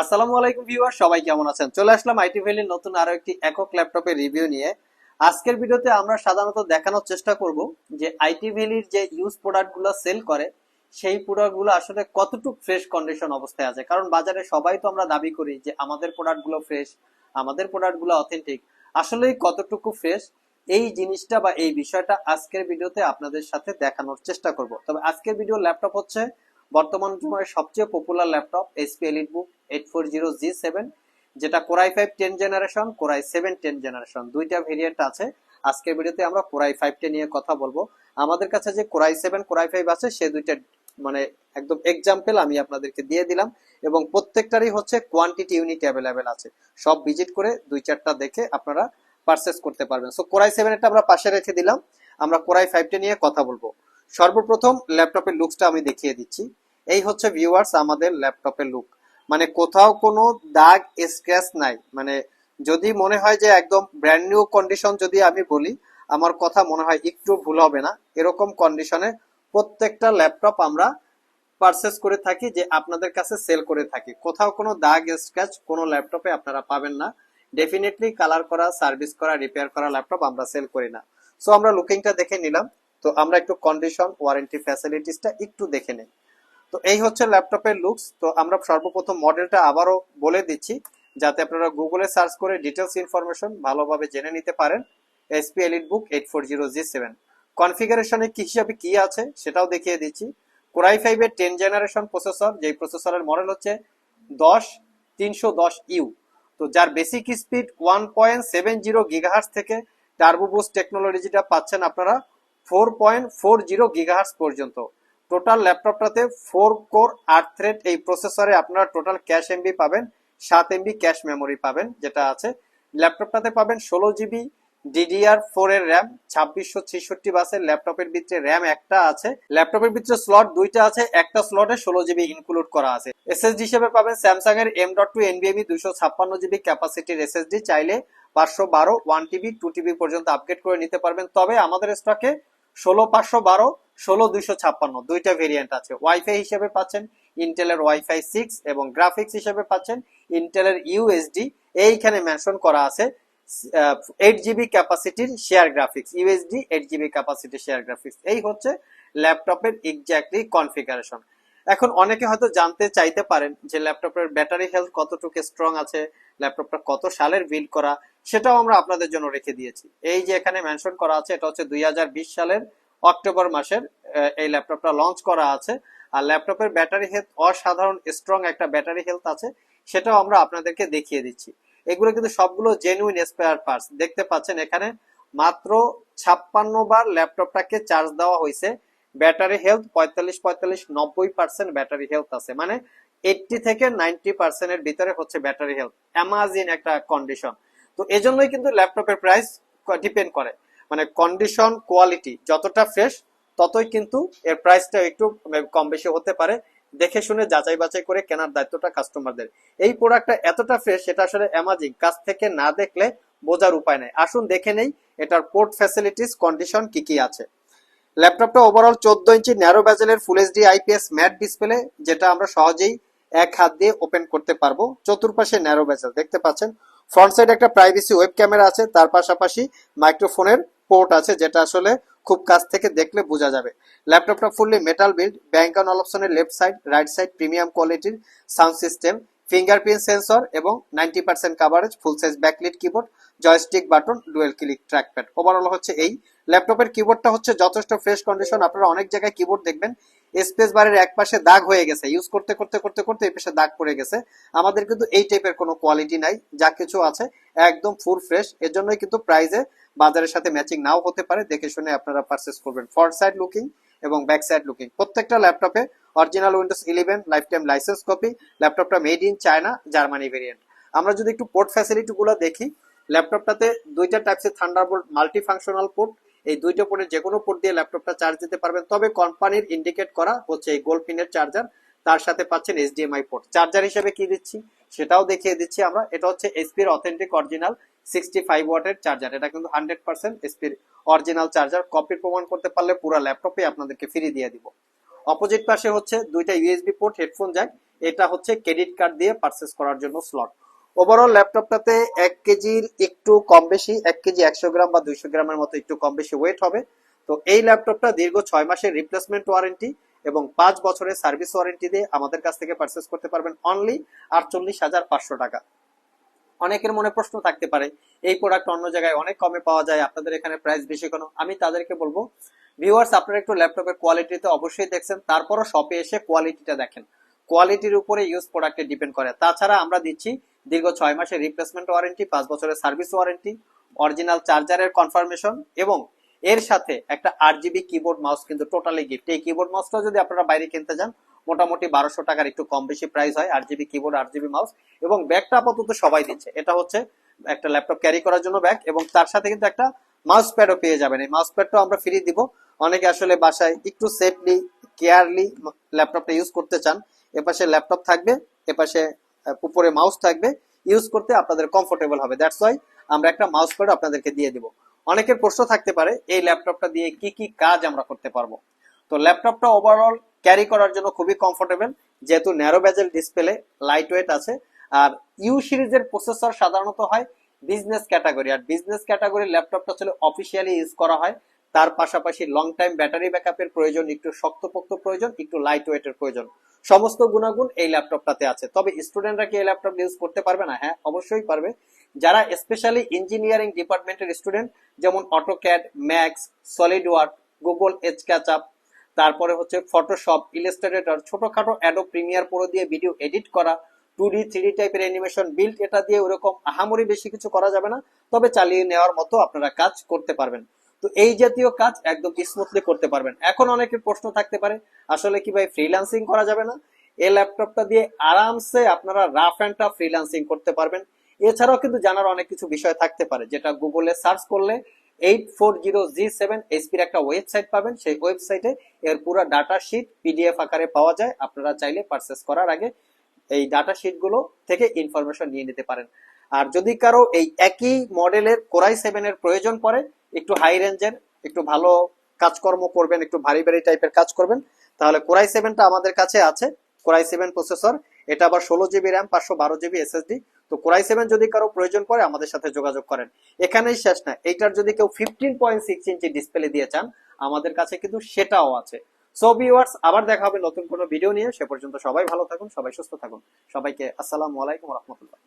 আসসালামু আলাইকুম ভিউয়ার, সবাই কেমন আছেন? চলে আসলাম আইটি ভ্যালির নতুন আরও একটি একক ল্যাপটপের রিভিউ নিয়ে। আজকের ভিডিওতে আমরা সাধারণত দেখানোর চেষ্টা করব যে আইটি ভ্যালির যে ইউজ প্রোডাক্টগুলো সেল করে, সেই প্রোডাক্টগুলো আসলে কতটুকু ফ্রেশ কন্ডিশন অবস্থায় আছে। কারণ বাজারে সবাই তো আমরা দাবি করি যে আমাদের প্রোডাক্টগুলো ফ্রেশ, আমাদের প্রোডাক্টগুলো অথেন্টিক। আসলেই কতটুকু ফ্রেশ, এই জিনিসটা বা এই বিষয়টা আজকের ভিডিওতে আপনাদের সাথে দেখানোর চেষ্টা করব। তবে আজকের ভিডিও ল্যাপটপ হচ্ছে বর্তমান সময়ের সবচেয়ে popular laptop HP elite book eight four zero G seven যেটা core i five ten generation core i seven ten generation দুইটা ভেরিয়েন্ট আছে। আজকের ভিডিওতে আমরা কোরাই ফাইভটা নিয়ে কথা বলব। আমাদের কাছে যে কোরাই সেভেন কোরাই ফাইভ আছে, সে দুইটা মানে একদম এক্সাম্পল আমি আপনাদেরকে দিয়ে দিলাম এবং প্রত্যেকটারই হচ্ছে কোয়ান্টিটি ইউনিট অ্যাভেলেবেল আছে। সব ভিজিট করে দুই চারটা দেখে আপনারা পারচেস করতে পারবেন। সো কোরাই সেভেনটা আমরা পাশে রেখে দিলাম। আমরা কোরাই ফাইভটা নিয়ে কথা বলব। সর্বপ্রথম ল্যাপটপের লুকসটা আমি দেখিয়ে দিচ্ছি। এই হচ্ছে ভিউয়ার্স আমাদের ল্যাপটপের লুক। মানে কোথাও কোনো দাগ স্ক্র্যাচ নাই। মানে যদি মনে হয় যে একদম ব্র্যান্ড নিউ কন্ডিশন যদি আমি বলি, আমার কথা মনে হয় একটু ভুল হবে না। এরকম কন্ডিশনে প্রত্যেকটা ল্যাপটপ আমরা পারচেস করে থাকি, যে আপনাদের কাছে সেল করে থাকি। কোথাও কোনো দাগ স্ক্র্যাচ কোনো ল্যাপটপে আপনারা পাবেন না। ডেফিনেটলি কালার করা সার্ভিস করা রিপেয়ার করা ল্যাপটপ আমরা সেল করি না। সো আমরা লুকিংটা দেখে নিলাম। তো আমরা একটু কন্ডিশন ওয়ারেন্টি ফ্যাসিলিটিসটা একটু দেখে নেই। তো এই হচ্ছে ল্যাপটপের লুকস তো আমরা সর্বপ্রথম মডেলটা আবারও বলে দিচ্ছি, যাতে আপনারা গুগলে সার্চ করে ডিটেলস ইনফরমেশন ভালোভাবে জেনে নিতে পারেন। HP elite book eight four zero G seven কনফিগারেশনে কি হিসাবে কি আছে সেটাও দেখিয়ে দিচ্ছি। কোরাই ফাইভের টেন জেনারেশন প্রসেসর যেই প্রসেসরের মডেল হচ্ছে দশ, তিনশো দশ ইউ তো যার basic speed one point seven zero gigahertz থেকে টার্বোবুস্ট টেকনোলজিটা পাচ্ছেন আপনারা ফোর পয়েন্ট ফোর জিরো পর্যন্ত। টোটাল ল্যাপটপটাতে ফোর কোর আট থ্রেড এই প্রসেসরে আপনারা টোটাল ক্যাশ এমবি পাবেন, সাত এমবি ক্যাশ মেমোরি পাবেন, যেটা আছে। ল্যাপটপটাতে পাবেন ষোলো জিবি ডিডিআর ফোর এর র্যাম ছাব্বিশশো ছেষট্টি বাসের ল্যাপটপের ভিতরে র্যাম একটা আছে। ল্যাপটপের ভিতরে স্লট দুইটা আছে, একটা স্লটে ষোলো জিবি ইনক্লুড করা আছে। এসএসডি হিসেবে পাবেন স্যামসাং এর এম ডট টু ছাপ্পান্ন জিবি ক্যাপাসিটির এসএসডি চাইলে পাঁচশো বারো ওয়ান টিবি টু টিবি পর্যন্ত আপগ্রেড করে নিতে পারবেন। তবে আমাদের স্টকে ষোলো পাঁচশো বারো, ষোলো দুইশো ছাপ্পান্ন। দুইটা ভেরিয়েন্ট আছে। ওয়াইফাই হিসেবে পাচ্ছেন ইন্টেলের ওয়াইফাই সিক্স এবং গ্রাফিক্স হিসেবে পাচ্ছেন ইন্টেলের ইউএসডি এইখানে মেনশন করা আছে eight GB ক্যাপাসিটির share graphics UHD eight GB capacity share graphics এই হচ্ছে ল্যাপটপের এক্স্যাক্টলি কনফিগারেশন এখন অনেকে হয়তো জানতে চাইতে পারেন যে ল্যাপটপের ব্যাটারি হেলথ কতটুকু স্ট্রং আছে ল্যাপটপটা কত সালের বিল্ড করা সেটাও আমরা আপনাদের জন্য রেখে দিয়েছি। এই যে এখানে মেনশন করা আছে, এটা হচ্ছে দুই হাজার বিশ সালের অক্টোবর মাসের এই ল্যাপটপটা লঞ্চ করা আছে। আর ল্যাপটপের ব্যাটারি হেলথ অসাধারণ স্ট্রং একটা ব্যাটারি হেলথ আছে, সেটাও আমরা আপনাদেরকে দেখিয়ে দিচ্ছি। এগুলো কিন্তু সবগুলো জেনুইন স্পেয়ার পার্টস দেখতে পাচ্ছেন এখানে মাত্র ছাপ্পান্ন বার ল্যাপটপটাকে চার্জ দেওয়া হয়েছে। ব্যাটারি হেলথ পঁয়তাল্লিশ পঁয়তাল্লিশ, নব্বই পার্সেন্ট ব্যাটারি হেলথ আছে। মানে এইটটি থেকে নাইনটি পার্সেন্টের ভিতরে হচ্ছে ব্যাটারি হেলথ অ্যামাজিন একটা কন্ডিশন তো এজন্যই কিন্তু ল্যাপটপের প্রাইস ডিপেন্ড করে। মানে কন্ডিশন কোয়ালিটি যতটা ফ্রেশ ততই কিন্তু এর প্রাইসটা একটু কম বেশি হতে পারে। দেখে শুনে যাচাই বাছাই করে কেনার দায়িত্বটা কাস্টমারদের এই প্রোডাক্টটা এতটা ফ্রেশ সেটা আসলে অ্যামাজিং কাছ থেকে না দেখলে বোঝার উপায় নেই। আসুন দেখে নেই এটার পোর্ট ফ্যাসিলিটিস কন্ডিশন কি কি আছে। ল্যাপটপটা ওভারঅল চোদ্দ ইঞ্চি narrow ব্যাজেলের full HD IPS matte display যেটা আমরা সহজেই এক হাত দিয়ে ওপেন করতে পারব। চতুর্পাশে ন্যারো ব্যাজেল দেখতে পাচ্ছেন? ফ্রন্ট সাইড একটা প্রাইভেসি ওয়েব ক্যামেরা আছে, তার পাশাপাশি মাইক্রোফোনের পোর্ট আছে, যেটা আসলে খুব কাছ থেকে দেখলে বোঝা যাবে। ল্যাপটপটা fully metal build bang on অপশনের left side right side premium কোয়ালিটির সাউন্ড সিস্টেম ফিঙ্গারপ্রিন্ট সেন্সর এবং ninety percent coverage full size backlit keyboard joystick button dual click trackpad overall হচ্ছে এই ল্যাপটপের কিবোর্ডটা হচ্ছে যথেষ্ট ফ্রেশ কন্ডিশন আপনারা অনেক জায়গায় কিবোর্ড দেখবেন স্পেস বারের এক পাশে দাগ হয়ে গেছে। ইউজ করতে করতে করতে করতে এই পাশে দাগ পড়ে গেছে। আমাদের কিন্তু এই টাইপের কোনো কোয়ালিটি নাই, যা কিছু আছে একদম ফুল ফ্রেশ এর জন্যই কিন্তু প্রাইজে বাজারের সাথে ম্যাচিং নাও হতে পারে। দেখে শুনে আপনারা পারচেস করবেন। ফ্রন্ট সাইড লুকিং এবং ব্যাক সাইড লুকিং প্রত্যেকটা ল্যাপটপে original Windows eleven lifetime license copy ল্যাপটপটা made in China Germany variant আমরা যদি একটু পোর্ট ফ্যাসিলিটি গুলো দেখি, ল্যাপটপটাতে দুইটা টাইপসের থান্ডারবোল্ট মাল্টি ফাংশনাল পোর্ট এই দুইটা পোর্টের যে কোনো পোর্ট দিয়ে ল্যাপটপটা চার্জ দিতে পারবেন। তবে কোম্পানির ইন্ডিকেট করা হচ্ছে এই গোল্ড পিনের চার্জার তার সাথে পাচ্ছেন এইচডিএমআই পোর্ট চার্জার হিসেবে কি দিচ্ছি? সেটাও দেখিয়ে দিচ্ছি আমরা। এটা হচ্ছে এসপির অথেন্টিক অরিজিনাল সিক্সটি ফাইভ ওয়াটের চার্জার এটা কিন্তু হান্ড্রেড পার্সেন্ট এসপির অরিজিনাল চার্জার কপির প্রমাণ করতে পারলে পুরো ল্যাপটপে আপনাদেরকে ফ্রি দিয়ে দিব। অপোজিট পাশে হচ্ছে দুইটা ইউএসবি পোর্ট হেডফোন জ্যাক এটা হচ্ছে ক্রেডিট কার্ড দিয়ে পারচেস করার জন্য স্লট ওভারঅল ল্যাপটপটাতে এক কেজির একটু কম বেশি, এক কেজি একশো গ্রাম বা দুইশো গ্রামের মতো একটু কম বেশি ওয়েট হবে। তো এই ল্যাপটপটা দীর্ঘ ছয় মাসের রিপ্লেসমেন্ট ওয়ারেন্টি এবং পাঁচ বছরের সার্ভিস ওয়ারেন্টি দিয়ে আমাদের কাছ থেকে পারচেস করতে পারবেন অনলি আটচল্লিশ হাজার পাঁচশো টাকা। অনেকের মনে প্রশ্ন থাকতে পারে, এই প্রোডাক্ট অন্য জায়গায় অনেক কমে পাওয়া যায়, আপনাদের এখানে প্রাইস বেশি কেন? আমি তাদেরকে বলব ভিউয়ার্স আপনারা একটু ল্যাপটপের কোয়ালিটিতে অবশ্যই দেখছেন, তারপরও শপে এসে কোয়ালিটিটা দেখেন। কোয়ালিটির উপরে ইউজ প্রোডাক্টে ডিপেন্ড করে। তাছাড়া আমরা দিচ্ছি দীর্ঘ ছয় মাসের রিপ্লেসমেন্ট ওয়ারেন্টি পাঁচ বছরের সার্ভিস ওয়ারেন্টি অরিজিনাল চার্জারের কনফার্মেশন এবং এর সাথে একটা আট জিবি কিবোর্ড মাউস কিন্তু টোটালি গিফট এই কিবোর্ড মাউসটা যদি আপনারা বাইরে কিনতে যান মোটামুটি বারোশো টাকার একটু কম বেশি প্রাইস হয় আট জিবি কিবোর্ড আট জিবি মাউস এবং ব্যাগটা আপাতত সবাই দিচ্ছে। এটা হচ্ছে একটা ল্যাপটপ ক্যারি করার জন্য ব্যাগ এবং তার সাথে কিন্তু একটা মাউস প্যাডও পেয়ে যাবেন। এই মাউস প্যাডটাও আমরা ফ্রি দিব। অনেকে আসলে বাসায় একটু সেফলি কেয়ারলি ল্যাপটপটা ইউজ করতে চান। এপাশে ল্যাপটপ থাকবে, এপাশে উপরে মাউস থাকবে ইউজ করতে আপনাদের কমফোর্টেবল হবে। দ্যাটস ওয়াই আমরা একটা মাউস প্যাড আপনাদেরকে দিয়ে দিব। অনেকের প্রশ্ন থাকতে পারে, এই ল্যাপটপটা দিয়ে কি কি কাজ আমরা করতে পারব? তো ল্যাপটপটা ওভারঅল ক্যারি করার জন্য খুবই কমফোর্টেবল যেহেতু narrow bezel display lightweight আছে। আর ইউ সিরিজের প্রসেসর সাধারণত হয় বিজনেস ক্যাটাগরি আর বিজনেস ক্যাটাগরির ল্যাপটপটা আসলে অফিসিয়ালি ইউজ করা হয়। তার পাশাপাশি লং টাইম ব্যাটারি ব্যাকআপের প্রয়োজন, একটু শক্তপোক্ত প্রয়োজন, একটু লাইট ওয়েটের প্রয়োজন। সমস্ত গুণাগুণ এই ল্যাপটপটাতে আছে। তবে স্টুডেন্টরা কি এই ল্যাপটপ ইউজ করতে পারবে না? হ্যাঁ অবশ্যই পারবে। যারা স্পেশালি ইঞ্জিনিয়ারিং ডিপার্টমেন্টের স্টুডেন্ট যেমন AutoCAD max solid work Google edge catch up তারপরে হচ্ছে ফটোশপ ইলাস্ট্রেটর ছোটখাটো অ্যাডো প্রিমিয়ার প্রো দিয়ে ভিডিও এডিট করা টু ডি থ্রি টাইপের অ্যানিমেশন বিল্ড এটা দিয়ে ওরকম আহামরি বেশি কিছু করা যাবে না। তবে চালিয়ে নেওয়ার মতো আপনারা কাজ করতে পারবেন। তো এই জাতীয় কাজ একদম স্মুথলি করতে পারবেন। এখন অনেকের প্রশ্ন থাকতে পারে, আসলে কি ভাই ফ্রিল্যান্সিং করা যাবে না? এই ল্যাপটপটা দিয়ে আরামসে আপনারা রাফ অ্যান্ড টাফ ফ্রিল্যান্সিং করতে পারবেন। এছাড়াও কিন্তু জানার অনেক কিছু বিষয় থাকতে পারে, যেটা গুগলে সার্চ করলে eight four zero G seven এইচপির একটা ওয়েবসাইট পাবেন। সেই ওয়েবসাইটে এর পুরো ডাটা শিট পিডিএফ আকারে পাওয়া যায়। আপনারা চাইলে পারচেস করার আগে এই ডাটা শিটগুলো থেকে ইনফরমেশন নিয়ে নিতে পারেন। আর যদি কারও এই একই মডেলের কোরাই সেভেন এর প্রয়োজন পড়ে, একটু হাই রেঞ্জের একটু ভালো কাজকর্ম করবেন, একটু ভারী ভারী টাইপের কাজ করবেন, তাহলে কোরাই সেভেনটা আমাদের কাছে আছে, কোরাই সেভেন প্রসেসর এটা আবার ষোলো জিবি র্যাম পাঁচশো বারো জিবি এসএসডি তো কোরাই সেভেন যদি কারও প্রয়োজন পড়ে, আমাদের সাথে যোগাযোগ করেন। এখানেই শেষ না, এইটার যদি কেউ fifteen point six inch display দিয়ে চান, আমাদের কাছে কিন্তু সেটাও আছে। সো ভিউয়ার্স আবার দেখা হবে নতুন কোনো ভিডিও নিয়ে, সে পর্যন্ত সবাই ভালো থাকুন, সবাই সুস্থ থাকুন, সবাইকে আসসালামু আলাইকুম রহমতুল্লাহ।